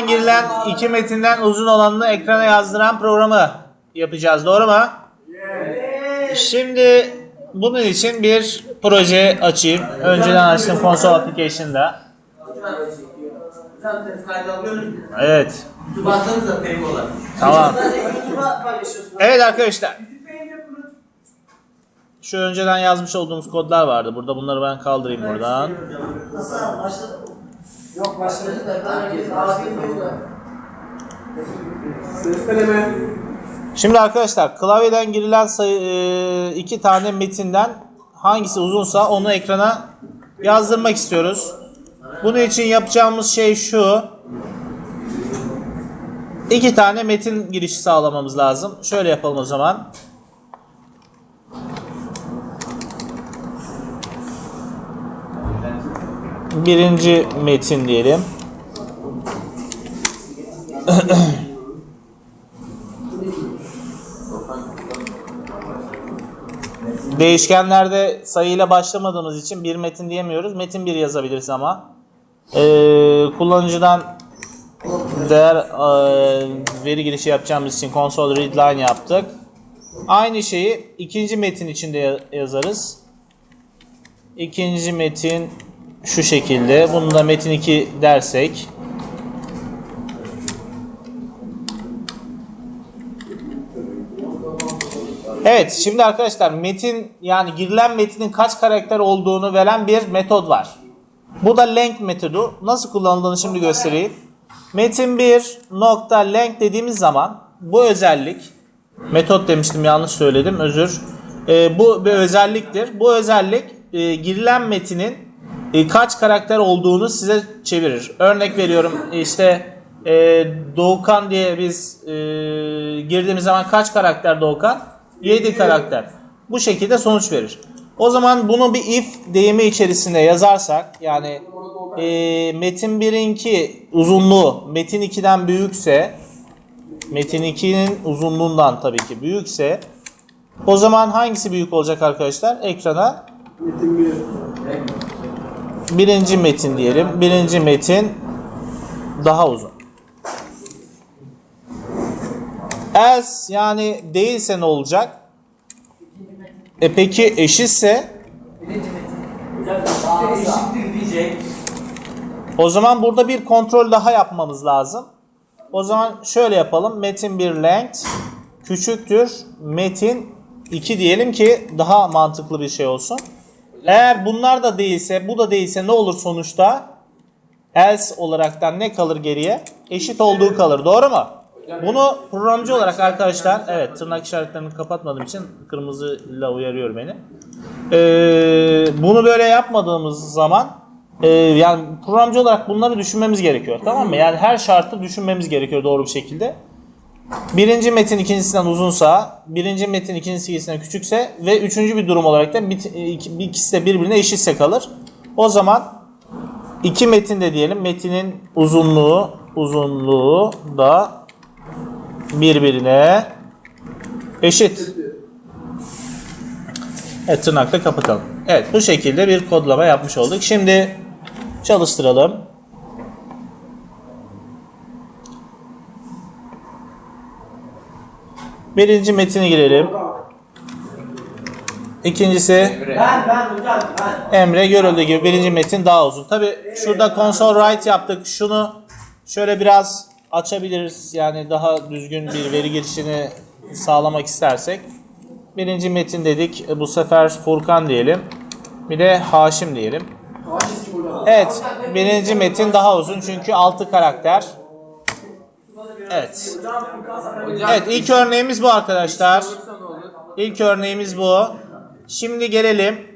klavyeden girilen iki metinden uzun olanını ekrana yazdıran programı yapacağız. Doğru mu? Şimdi bunun için bir proje açayım. Önceden açtım konsol application'da. Evet. Tamam. Evet arkadaşlar. Şu önceden yazmış olduğumuz kodlar vardı. Burada bunları ben kaldırayım buradan. Yok başladı da Sesleneme. Şimdi arkadaşlar klavyeden girilen sayı e, iki tane metinden hangisi uzunsa onu ekrana yazdırmak istiyoruz. Bunun için yapacağımız şey şu. İki tane metin girişi sağlamamız lazım. Şöyle yapalım o zaman. Birinci metin diyelim. Değişkenlerde sayıyla başlamadığımız için bir metin diyemiyoruz. Metin bir yazabiliriz ama. Ee, kullanıcıdan değer e, veri girişi yapacağımız için console readline yaptık. Aynı şeyi ikinci metin içinde ya- yazarız. İkinci metin şu şekilde. Bunu da metin 2 dersek. Evet şimdi arkadaşlar metin yani girilen metinin kaç karakter olduğunu veren bir metot var. Bu da length metodu. Nasıl kullanıldığını şimdi göstereyim. Metin 1 nokta length dediğimiz zaman bu özellik metot demiştim yanlış söyledim özür. Ee, bu bir özelliktir. Bu özellik e, girilen metinin e, kaç karakter olduğunu size çevirir. Örnek veriyorum işte e, Doğukan diye biz e, girdiğimiz zaman kaç karakter Doğukan? 7 karakter. Bu şekilde sonuç verir. O zaman bunu bir if deyimi içerisinde yazarsak yani e, metin 1'inki uzunluğu metin 2'den büyükse metin 2'nin uzunluğundan tabii ki büyükse o zaman hangisi büyük olacak arkadaşlar? Ekrana Metin bir. Birinci metin diyelim. Birinci metin daha uzun. Else yani değilse ne olacak? E peki eşitse o zaman burada bir kontrol daha yapmamız lazım. O zaman şöyle yapalım. Metin 1 length küçüktür. Metin 2 diyelim ki daha mantıklı bir şey olsun. Eğer bunlar da değilse, bu da değilse ne olur sonuçta? Else olaraktan ne kalır geriye? Eşit olduğu kalır. Doğru mu? Bunu programcı olarak arkadaşlar, evet tırnak işaretlerini kapatmadığım için kırmızıyla uyarıyor beni. Ee, bunu böyle yapmadığımız zaman e, yani programcı olarak bunları düşünmemiz gerekiyor. Tamam mı? Yani her şartı düşünmemiz gerekiyor doğru bir şekilde. Birinci metin ikincisinden uzunsa, birinci metin ikincisinden küçükse ve üçüncü bir durum olarak da ikisi de birbirine eşitse kalır. O zaman iki metin de diyelim metinin uzunluğu uzunluğu da birbirine eşit. Evet tırnakla kapatalım. Evet bu şekilde bir kodlama yapmış olduk. Şimdi çalıştıralım. Birinci metini girelim. İkincisi Ben ben hocam ben. Emre görüldüğü gibi birinci metin daha uzun. Tabi şurada console write yaptık. Şunu şöyle biraz açabiliriz. Yani daha düzgün bir veri girişini sağlamak istersek. Birinci metin dedik. E, Bu sefer Furkan diyelim. Bir de Haşim diyelim. Evet. Birinci metin daha uzun çünkü 6 karakter. Evet. Evet ilk örneğimiz bu arkadaşlar. İlk örneğimiz bu. Şimdi gelelim